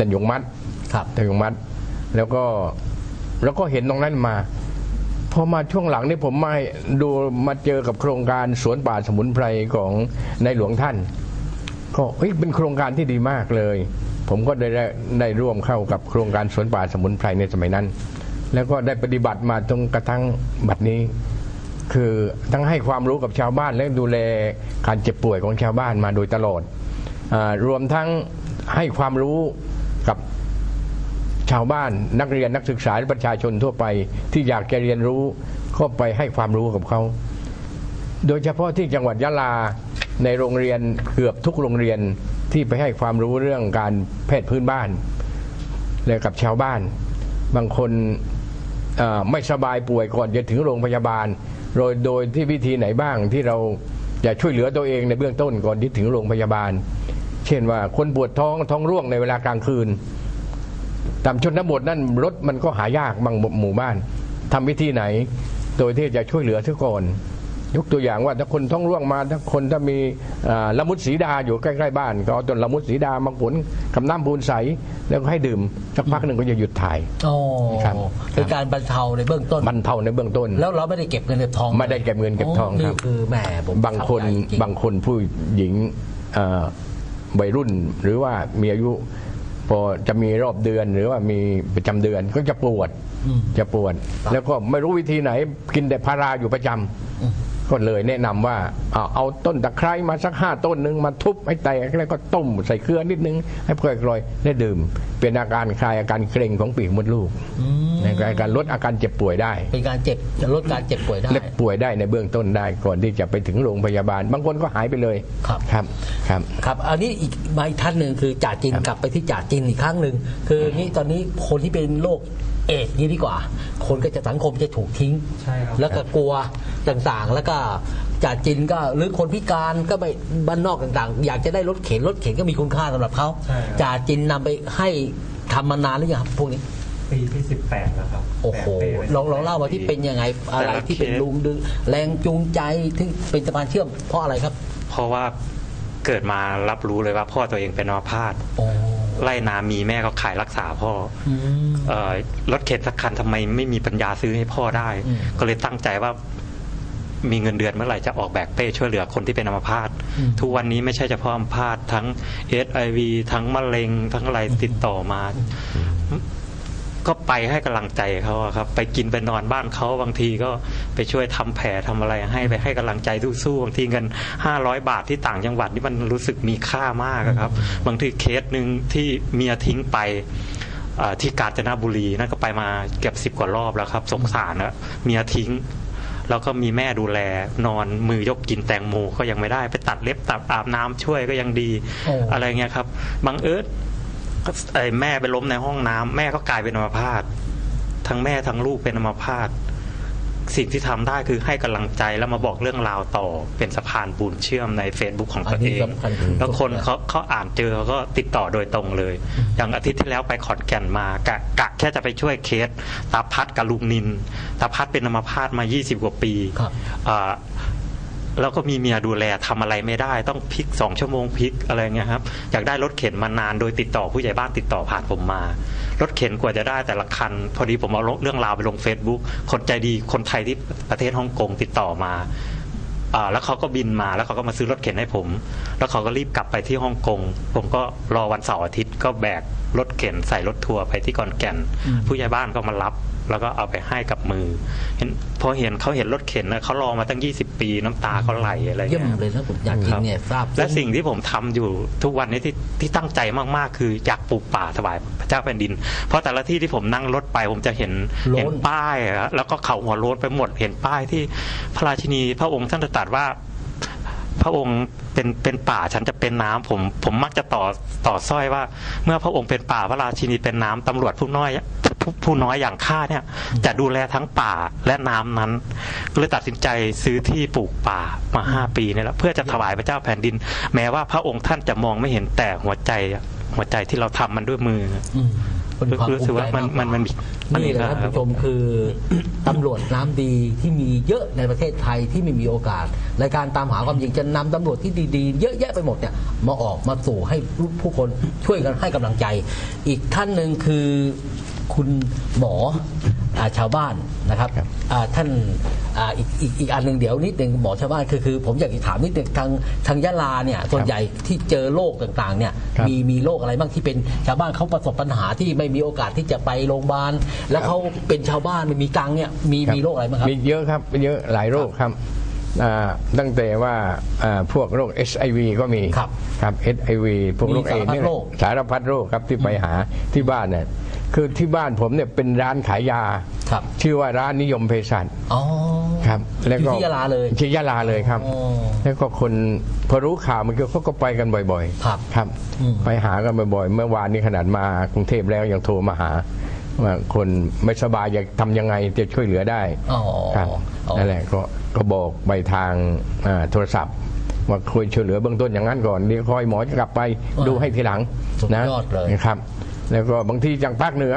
ตันยงมัดครับตันยงมัด แล้วก็แล้วก็เห็นตรงนั้นมาพอมาช่วงหลังนี่ผมมาดูมาเจอกับโครงการสวนป่าสมุนไพรของในหลวงท่าน ก็เฮ้ยเป็นโครงการที่ดีมากเลย ผมก็ได้ได้ได้ร่วมเข้ากับโครงการสวนป่าสมุนไพรในสมัยนั้น แล้วก็ได้ปฏิบัติมาจนกระทั่งบัดนี้ คือทั้งให้ความรู้กับชาวบ้านและดูแลการเจ็บป่วยของชาวบ้านมาโดยตลอดอารวมทั้งให้ความรู้ กับชาวบ้านนักเรียนนักศึกษาและประชาชนทั่วไป ที่อยากจะเรียนรู้ก็ไปให้ความรู้กับเขา โดยเฉพาะที่จังหวัดยะลาในโรงเรียนเกือบทุกโรงเรียนที่ไปให้ความรู้เรื่องการแพทย์พื้นบ้านและกับชาวบ้าน บางคนไม่สบายป่วยก่อนจะถึงโรงพยาบาล โดยโดยที่วิธีไหนบ้างที่เราจะช่วยเหลือตัวเองในเบื้องต้นก่อนที่ถึงโรงพยาบาล เช่นว่าคนปวดท้องท้องร่วงในเวลากลางคืนตามชนบทนั่นรถมันก็หายากบางหมู่บ้านทำวิธีไหน โดยที่จะช่วยเหลือทุกคนยกตัวอย่างว่าถ้าคนท้องร่วงมาถ้าคนถ้ามีอ่าละมุดสีดาอยู่ใกล้ๆบ้านก็เอาต้นละมุดสีดามาผลกับน้ำปูนใสแล้วก็ให้ดื่มสักพักหนึ่งก็จะหยุดถ่ายโอ้ครับคือการบรรเทาในเบื้องต้นบรรเทาในเบื้องต้น แล้วเราไม่ได้เก็บเงินเก็บทองไม่ได้เก็บเงินเก็บทองครับนี่คือแหมผมบางคนเข้ใจจริงบางคนผู้หญิงเอ่อ วัยรุ่น หรือว่ามีอายุพอจะมีรอบเดือนหรือว่ามีประจำเดือนก็จะปวดอืมจะปวด แล้วก็ไม่รู้วิธีไหนกินแต่พาราอยู่ประจำอืม ก็เลยแนะนำว่าเอาเอาต้นตะไคร้มาสักห้าต้นหนึ่งมาทุบให้แตกแล้วก็ต้มใส่เกลือนิดนึง ให้เพื่อกลอยได้ดื่ม เป็นอาการคลายอาการเกร็งของปีกมดลูกอืมในการลดอาการเจ็บป่วยได้ เป็นการเจ็บจะลดการเจ็บป่วยได้และป่วยได้ในเบื้องต้นได้ก่อนที่จะไปถึงโรงพยาบาล บางคนก็หายไปเลยครับครับครับครับอันนี้อีกมาอีกท่านหนึ่งคือจ่าจินกลับไปที่จ่าจินอีกครั้งหนึ่งคือนี่ตอนนี้คนที่เป็นโรค เอดส์นี่ดีกว่า คนก็จะสังคมจะถูกทิ้ง ใช่ครับ แล้วก็กลัวต่างๆ แล้วก็จ่าจินก็หรือคนพิการก็ไปบ้านนอกต่างๆ อยากจะได้รถเข็นรถเข็นก็มีคุณค่าสำหรับเขาใช่ครับจ่าจินนำไปให้ทำมานานหรือยังครับพวกนี้ ปีที่สิบแปดแล้วครับโอ้โหแปดปีไว้ลองลองเล่ามาที่เป็นยังไงอะไรแต่ละที่เป็นเคสลุงดึงแรงจูงใจที่เป็นสะพานเชื่อมเพราะอะไรครับ เพราะว่าเกิดมารับรู้เลยว่าพ่อตัวเองเป็นอัมพาต โอ้ ไล่นามีแม่ก็ขายรักษาพ่ออืมเออรถเข็นสักคันทำไมไม่มีปัญญาซื้อให้พ่อได้อืมก็เลยตั้งใจว่ามีเงินเดือนเมื่อไหร่จะออกแบกเป้ช่วยเหลือคนที่เป็นอัมพาตอืมทุกวันนี้ไม่ใช่เฉพาะอัมพาตทั้งเอสไอวีทั้งมะเร็งทั้งอะไรติดต่อมา ก็ไปให้กำลังใจเขาอะครับ ไปกินไปนอนบ้านเขาบางทีก็ไปช่วยทำแผลทำอะไรให้ไปให้กำลังใจสู้ๆบางทีเงินห้าร้อยบาทที่ต่างจังหวัดนี่มันรู้สึกมีค่ามากอะครับ บางทีเคสหนึ่งที่เมียทิ้งไปเอ่อที่กาญจนบุรีนั่นก็ไปมาเกือบสิบกว่ารอบแล้วครับ สงสารนะเมียทิ้งแล้วก็มีแม่ดูแลนอนมือยกกินแตงโมก็ยังไม่ได้ ไปตัดเล็บตัดอาบน้ำช่วยก็ยังดีโอ้อะไรเงี้ยครับบังเอิญ ก็ไอ้แม่ไปล้มในห้องน้ำแม่ก็กลายเป็นอัมพาตทั้งแม่ทั้งลูกเป็นอัมพาตสิ่งที่ทำได้คือให้กำลังใจแล้วมาบอกเรื่องราวต่อเป็นสะพานบุญเชื่อมใน Facebook ของอัตันวนี้เองสำคัญที่สุดแล้วคนเขาเขาอ่านเจอเขาก็ติดต่อโดยตรงเลย อย่างอาทิตย์ที่แล้วไปขอนแก่นมากะกะแค่จะไปช่วยเคสตาพัดกับลุงนินตาพัดเป็นอัมพาตมา 20 กว่าปีครับอ่า แล้วก็มีเมียดูแลทำอะไรไม่ได้ ต้องพลิกสองชั่วโมงพลิกอะไรเงี้ยครับอยากได้รถเข็นมานานโดยติดต่อผู้ใหญ่บ้านติดต่อผ่านผมมา รถเข็นกว่าจะได้แต่ละคัน พอดีผมเอาเรื่องราวไปลง Facebook คนใจดีคนไทยที่ประเทศฮ่องกงติดต่อมาอ่าแล้วเขาก็บินมาแล้วเขาก็มาซื้อรถเข็นให้ผม แล้วเขาก็รีบกลับไปที่ฮ่องกง ผมก็รอวันเสาร์อาทิตย์ก็แบกรถเข็นใส่รถทัวร์ไปที่กอนแก่นอืมผู้ใหญ่บ้านก็มารับ แล้วก็เอาไปให้กับมือเห็นพอเห็นเขาเห็นรถเข็นนะเขารอมาตั้ง 20 ปีน้ำตาเขาไหลอะไรเยี่ยมเงี้ยเลยนะผมอยากกินเนี่ยทราบและสิ่งที่ผมทำอยู่ทุกวันนี้ที่ที่ตั้งใจมากๆ คืออยากปลูกป่าถวายพระเจ้าแผ่นดิน เพราะแต่ละที่ที่ผมนั่งรถไปผมจะเห็นโล้นเห็นป้ายอะแล้วก็เขาหัวโล้นไปหมดเห็นป้ายที่พระราชินีพระองค์ท่านตรัสว่าพระองค์เป็นเป็นป่าฉันจะเป็นน้ำผมผมมักจะต่อต่อสร้อยว่า เมื่อพระองค์เป็นป่าพระราชินีเป็นน้ำตำรวจผู้น้อย ผู้ผู้น้อยอย่างข้าเนี่ยจะดูแลทั้งป่าและน้ำนั้นก็เลยตัดสินใจซื้อที่ปลูกป่ามาห้าปีนี่แหละเพื่อจะถวายพระเจ้าแผ่นดิน แม้ว่าพระองค์ท่านจะมองไม่เห็นแต่หัวใจอะหัวใจที่เราทำมันด้วยมืออืมเป็นความรู้สึกว่ามันภูใจมันมันมันนี่แหละท่านผู้ชมคือตำรวจน้ำดีที่มีเยอะในประเทศไทยที่ไม่มีโอกาสในการตามหาความจริงจะนำตำรวจที่ดีๆ เยอะแยะไปหมดเนี่ยมาออกมาสู่ให้ผู้คนช่วยกันให้กำลังใจ อีกท่านหนึ่งคือ คุณหมออาชาวบ้านนะครับครับอ่าท่านอ่าอีกอีกอีกอันหนึ่งเดี๋ยวนิดหนึ่งหมอชาวบ้านคือคือผมอยากจะถามนิดหนึ่งทางทางยะลาเนี่ยส่วนใหญ่ที่เจอโรคต่างๆเนี่ยครับมีมีโรคอะไรบ้างที่เป็นชาวบ้านเขาประสบปัญหาที่ไม่มีโอกาสที่จะไปโรงพยาบาลแล้วเขาเป็นชาวบ้านไม่มีตังค์เนี่ยมีครับมีโรคอะไรบ้างครับ มีเยอะครับเยอะหลายโรคครับอ่าตั้งแต่ว่าอ่าพวกโรค HIV ก็มีครับครับ HIV พวกโรคมีเอสารพัดนี่โรค สารพัดโรคครับที่ไปหาที่บ้านเนี่ย คือที่บ้านผมเนี่ยเป็นร้านขายยา ครับชื่อว่าร้านนิยมเภสัชอ๋อ ครับ แล้วก็อยู่ที่ยะลาเลยที่ยะลาเลยครับ อ๋อแล้วก็คนพอรู้ข่าวมันก็เขาก็ไปกันบ่อยครับครับ อืม ไปหากันบ่อยๆ เมื่อวานนี้ขนาดมากรุงเทพแล้วยังโทรมาหา ว่าคนไม่สบายอยากทำยังไงจะช่วยเหลือได้ อ๋อครับอ๋อ นั่นแหละก็ก็บอกไปทางอ่าโทรศัพท์ ว่าคุยช่วยเหลือเบื้องต้นอย่างนั้นก่อนเดี๋ยวคอยหมอจะกลับไปดูให้ทีหลังสุดนะยอดเลย นะครับ แล้วก็บางทีอย่างภาคเหนือ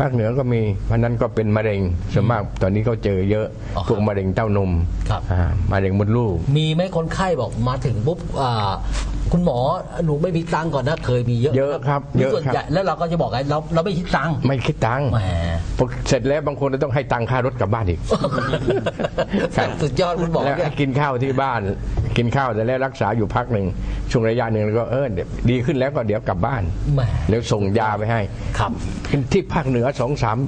ภาคเหนือก็มีเพราะนั้นก็เป็นมะเร็งส่วนมากตอนนี้เขาเจอเยอะอ๋อครับพวกมะเร็งเต้านมครับ อ่ามะเร็งมดลูก มีไหมคนไข้บอกมาถึงปุ๊บอ่าคุณหมอหนูไม่มีตังค์ก่อนนะเคยมีเยอะเยอะครับมีเยอะส่วนครับ ใหญ่แล้วเราก็จะบอกไงเราเราไม่คิดตังค์ไม่คิดตังค์แหม พอเสร็จแล้วบางคนต้องให้ตังค่ารถกลับบ้านอีก ครับ สุดยอดคุณหมอแล้วเนี่ย ให้กินข้าวที่บ้าน กินข้าวแต่แล้วรักษาอยู่พักหนึ่ง ช่วงระยะหนึ่งแล้วก็เออเดี๋ยวดีขึ้นแล้วก็เดี๋ยวกลับบ้าน แหมแล้วส่งยาไปให้ ครับ ที่ภาคเหนือสองสาม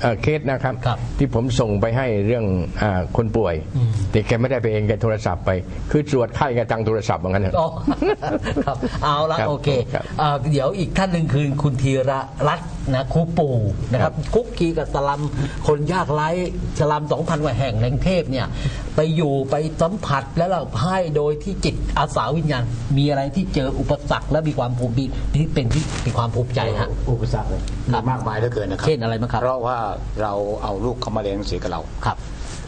เอ่อเคสนะครับ ครับที่ผมส่งไปให้เรื่องอาคนป่วย อืม แต่แกไม่ได้ไปเองแกโทรศัพท์ไป คือตรวจไข้กับทางโทรศัพท์เหมือนกันเถอะอ๋อครับเอาละครับโอเคครับอ่าเดี๋ยวอีกท่านหนึ่งคือคุณธีระรัตน์ นะครูปู่นะครับคุกคีกับสลัมคนยากไร้สลัมสองพันกว่าแห่งในกรุงเทพเนี่ยไปอยู่ไปสัมผัสแล้วเราให้โดยที่จิตอาสาวิญญาณ มีอะไรที่เจออุปสรรคและมีความภูมิที่เป็นที่มีความภูมิใจฮะอุปสรรคเลยครับมีมากมายเหลือเกินนะครับเช่นอะไรบ้างครับ เพราะว่าเราเอาลูกเขามาเรียนหนังสือกับเราครับ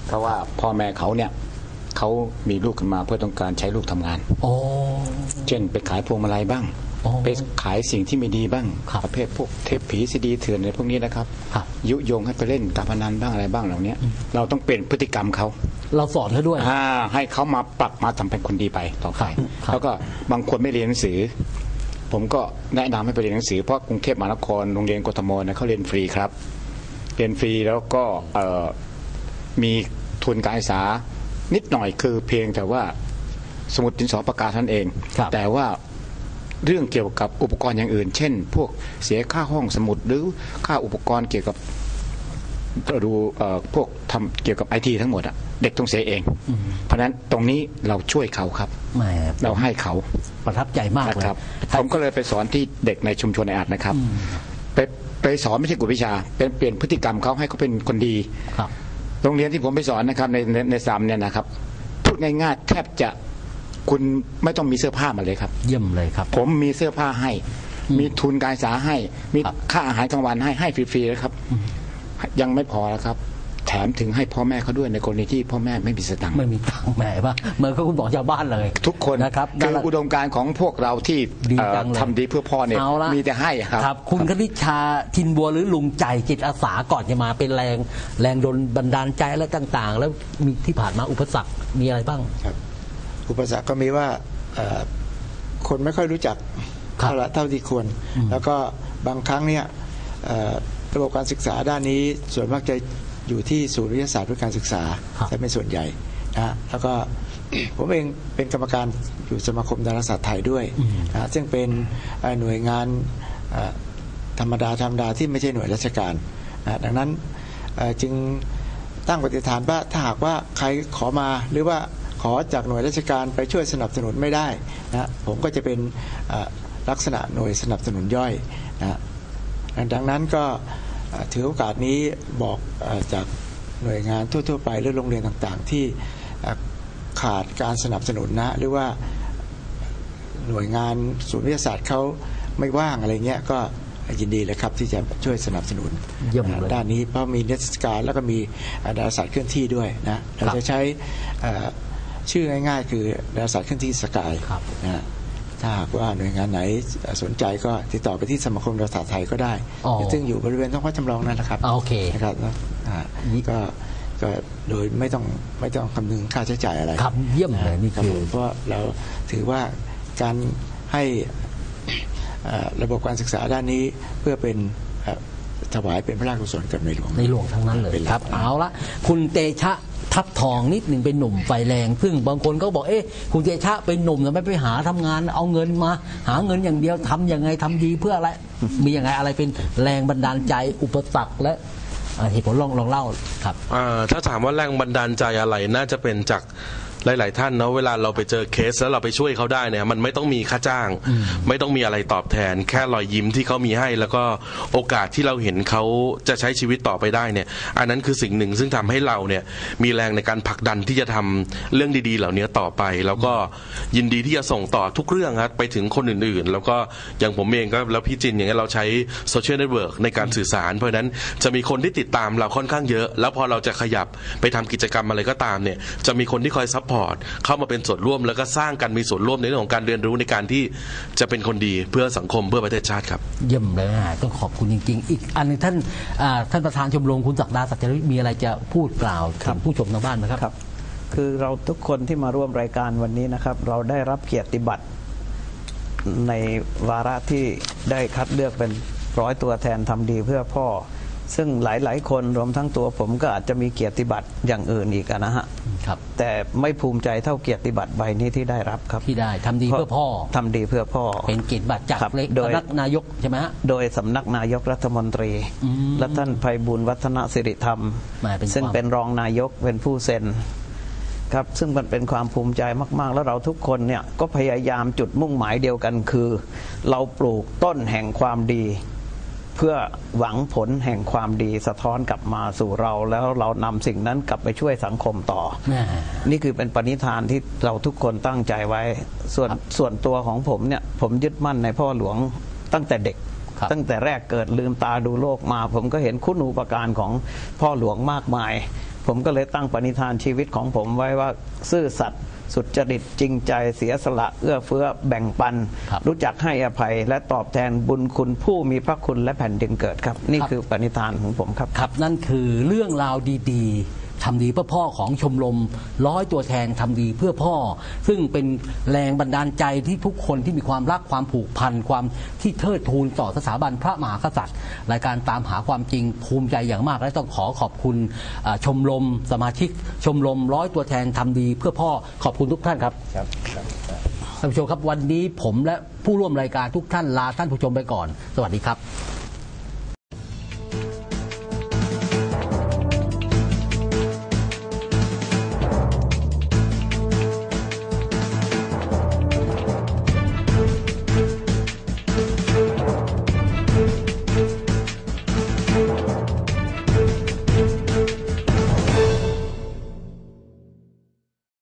เพราะว่าพ่อแม่เขาเนี่ยเขามีลูกขึ้นมาเพื่อต้องการใช้ลูกทำงานโอ้เช่นไปขายพวงมาลัยบ้างอ๋อ ไปขายสิ่งที่ไม่ดีบ้างครับประเภทพวกเทปผีซีดีเถื่อนอะไรพวกนี้นะครับครับ ยุยงให้ไปเล่นการพนันบ้างอะไรบ้างเหล่านี้เราต้องเปลี่ยนพฤติกรรมเขาเราสอนเขาด้วยอ่าให้เขามาปรับมาทำเป็นคนดีไปต่อไปครับแล้วก็บางคนไม่เรียนหนังสือ ผมก็แนะนำให้ไปเรียนหนังสือเพราะกรุงเทพมหานครโรงเรียนกทมเนี่ยเขาเรียนฟรีครับ เรียนฟรีแล้วก็เอ่อมีทุนการศึกษานิดหน่อยคือเพียงแต่ว่าสมุดดินสอประกาศท่านเองครับแต่ว่า เรื่องเกี่ยวกับอุปกรณ์อย่างอื่น เช่น พวกเสียค่าห้องสมุดหรือค่าอุปกรณ์เกี่ยวกับดูเอ่อพวกทำเกี่ยวกับไอทีทั้งหมดอะเด็กต้องเสียเอง เพราะฉะนั้นตรงนี้เราช่วยเขาครับแหมเราให้เขาประทับใจมากนะเลยครับผมก็เลยไปสอนที่เด็กในชุมชนในอาดนะครับไปไปสอนไม่ใช่กวดวิชา เป็นเปลี่ยนพฤติกรรมเขาให้เขาเป็นคนดีครับโรงเรียนที่ผมไปสอนนะครับในในในสามเนี่ยนะครับพูดง่ายๆแทบจะ คุณไม่ต้องมีเสื้อผ้ามาเลยครับ เยี่ยมเลยครับ ผมมีเสื้อผ้าให้ มีทุนการศึกษาให้ มีครับค่าอาหารกลางวันให้ให้ฟรีๆนะครับ ยังไม่พอแล้วครับแถมถึงให้พ่อแม่เขาด้วยในกรณีที่พ่อแม่ไม่มีสตังค์ไม่มีตังค์แหมว่าเหมือนกับคุณบอกชาวบ้านเลย ทุกคนนะครับคืออุดมการณ์ของพวกเราที่ดีเอ่อจังเลยทำดีเพื่อพ่อเนี่ยเอาละมีแต่ให้ครับครับ คุณคณิชาทินบัวหรือลุงใจจิตอาสาก่อนจะมาเป็นแรงแรงดลบันดาลใจและต่าง ๆ แล้วมีที่ผ่านมาอุปสรรคมีอะไรบ้างครับ อุปสรรคก็มีว่าเอ่อคนไม่ค่อยรู้จักครับเท่าละเท่าที่ควร แล้วก็บางครั้งเนี่ยเอ่อระบบการศึกษาด้านนี้ส่วนมากจะอยู่ที่ศูนย์วิทยาศาสตร์เพื่อการศึกษาครับจะเป็นส่วนใหญ่นะฮะแล้วก็ผมเองเป็นกรรมการอยู่สมาคมดาราศาสตร์ไทยด้วยนะฮะซึ่งเป็นเอ่อหน่วยงานเอ่อธรรมดาธรรมดาที่ไม่ใช่หน่วยราชการนะฮะดังนั้นเอ่อจึงตั้งปฏิฐานว่าถ้าหากว่าใครขอมาหรือว่าข อจากหน่วยราชการไปช่วยสนับสนุนไม่ได้นะผมก็จะเป็นเอ่อลักษณะหน่วยสนับสนุนย่อยนะดังนั้นก็เอ่อถือโอกาสนี้บอกเออจากหน่วยงานทั่ว ๆ ไปหรือโรงเรียนต่างๆ ที่เอ่อขาดการสนับสนุนนะหรือว่าหน่วยงานศูนย์วิทยาศาสตร์เขาไม่ว่างอะไรเงี้ยก็ยินดีเลยครับที่จะช่วยสนับสนุนเยี่ยมเลยด้านนี้เพราะมีนิทรรศการแล้วก็มีดาราศาสตร์เคลื่อนที่ด้วยนะเราจะใช้เอ่อ ชื่อง่าย ๆ คือดาราศาสตร์เคลื่อนที่สกายครับนะถ้าหากว่าหน่วยงานไหนสนใจก็ติดต่อไปที่สมาคมดาราศาสตร์ไทยก็ได้ อ๋อซึ่งอยู่บริเวณท้องพระจำลองนั่นแหละครับอ่าโอเคนะครับแล้วอ่าก็ก็โดยไม่ต้องไม่ต้องคำนึงค่าใช้จ่ายอะไรครับเยี่ยมเลยนี่ครับคือผมเพราะเราถือว่าการให้เอ่อระบบการศึกษาด้านนี้เพื่อเป็นเอ่อถวายเป็นพระราชกุศลกับในหลวงในหลวงทั้งนั้นเลยป็หคกรับ เอาละคุณเตชะ ทับทองนิดหนึ่งเป็นหนุ่มไฟแรง ซึ่งบางคนก็บอกเอ๊ะคุณเจชะเป็นหนุ่มทำไมไปหาทำงาน เอาเงินมา หาเงินอย่างเดียวทำยังไงทำดีเพื่ออะไรมียังไงอะไรเป็นแรงบันดาลใจอุปสรรคและเอ่อเหตุผลลองลองเล่าครับถ้าถามว่าแรงบันดาลใจอะไรน่าจะเป็นจาก หลาย ๆ ท่านเนาะเวลาเราไปเจอเคสแล้วเราไปช่วยเขาได้เนี่ยมันไม่ต้องมีค่าจ้าง ไม่ต้องมีอะไรตอบแทน แค่รอยยิ้มที่เขามีให้ แล้วก็โอกาสที่เราเห็นเขาจะใช้ชีวิตต่อไปได้เนี่ย อันนั้นคือสิ่งหนึ่งซึ่งทำให้เราเนี่ยมีแรงในการผลักดันที่จะทำเรื่องดี ๆ เหล่านี้ต่อไป แล้วก็ยินดีที่จะส่งต่อทุกเรื่องครับไปถึงคนอื่น ๆ แล้วก็อย่างผมเองก็แล้วพี่จินอย่างเงี้ยเราใช้โซเชียลเน็ตเวิร์กในการสื่อสาร เพราะฉะนั้นจะมีคนที่ติดตามเราค่อนข้างเยอะ แล้วพอเราจะขยับไปทำกิจกรรมอะไรก็ตามเนี่ยจะมีคนที่คอยซัพพอร์ตเข้ามาเป็นส่วนร่วมแล้วก็สร้างกันมีส่วนร่วมในเรื่องของการเรียนรู้ในการที่จะเป็นคนดีเพื่อสังคมเพื่อประเทศชาติครับ เยี่ยมเลยนะต้องขอบคุณจริง ๆ อีกอันหนึงท่านอ่าท่านประธานชมรมคุณศักดาศักดิ์วิทย์มีอะไรจะพูดกล่าวถึงผู้ชมทางบ้านไหมครับครับ คือเราทุกคนที่มาร่วมรายการวันนี้นะครับ เราได้รับเกียรติบัตรในวาระที่ได้คัดเลือกเป็นร้อยตัวแทนทำดีเพื่อพ่อ ซึ่งหลาย ๆ คนรวมทั้งตัวผมก็อาจจะมีเกียรติบัตรอย่างอื่นอีกอะนะฮะครับแต่ไม่ภูมิใจเท่าเกียรติบัตรใบนี้ที่ได้รับครับ ที่ได้ทำดีเพื่อพ่อ ทำดีเพื่อพ่อ เป็นเกียรติบัตรจากครับเลขโดย สำนักนายกใช่ไหมฮะ โดยสำนักนายกรัฐมนตรี อืมและท่านภัยบุญวัฒนสิริธรรม แหมเป็นซึ่งความ เป็นรองนายกเป็นผู้เซ็นครับ ซึ่งมันเป็นความภูมิใจมาก ๆ แล้วเราทุกคนเนี่ยก็พยายามจุดมุ่งหมายเดียวกันคือ เราปลูกต้นแห่งความดี เพื่อหวังผลแห่งความดีสะท้อนกลับมาสู่เรา แล้วเรานำสิ่งนั้นกลับไปช่วยสังคมต่อแหม่นี่คือเป็นปณิธานที่เราทุกคนตั้งใจไว้ ส่วนส่วนตัวของผมเนี่ยผมยึดมั่นในพ่อหลวงตั้งแต่เด็กครับตั้งแต่แรกเกิดลืมตาดูโลกมา ผมก็เห็นคุณูปการของพ่อหลวงมากมาย ผมก็เลยตั้งปณิธานชีวิตของผมไว้ว่าซื่อสัตย์ สุจริตจริงใจเสียสละเอื้อเฟื้อแบ่งปันครับรู้จักให้อภัย และตอบแทนบุญคุณผู้มีพระคุณและแผ่นดินเกิดครับ นี่คือปณิธานของผมครับครับ นั่นคือเรื่องราวดี ๆ ทำดีเพื่อพ่อของชมรมร้อยตัวแทนทำดีเพื่อพ่อ ซึ่งเป็นแรงบันดาลใจที่ทุกคนที่มีความรักความผูกพันความที่เทิดทูนต่อสถาบันพระมหากษัตริย์ รายการตามหาความจริงภูมิใจอย่างมาก และต้องขอขอบคุณอ่าชมรมสมาชิก ชมรมร้อยตัวแทนทำดีเพื่อพ่อขอบคุณทุกท่านครับท่านผู้ชมครับวันนี้ผมและผู้ร่วมรายการทุกท่านลาท่านผู้ชมไปก่อน สวัสดีครับ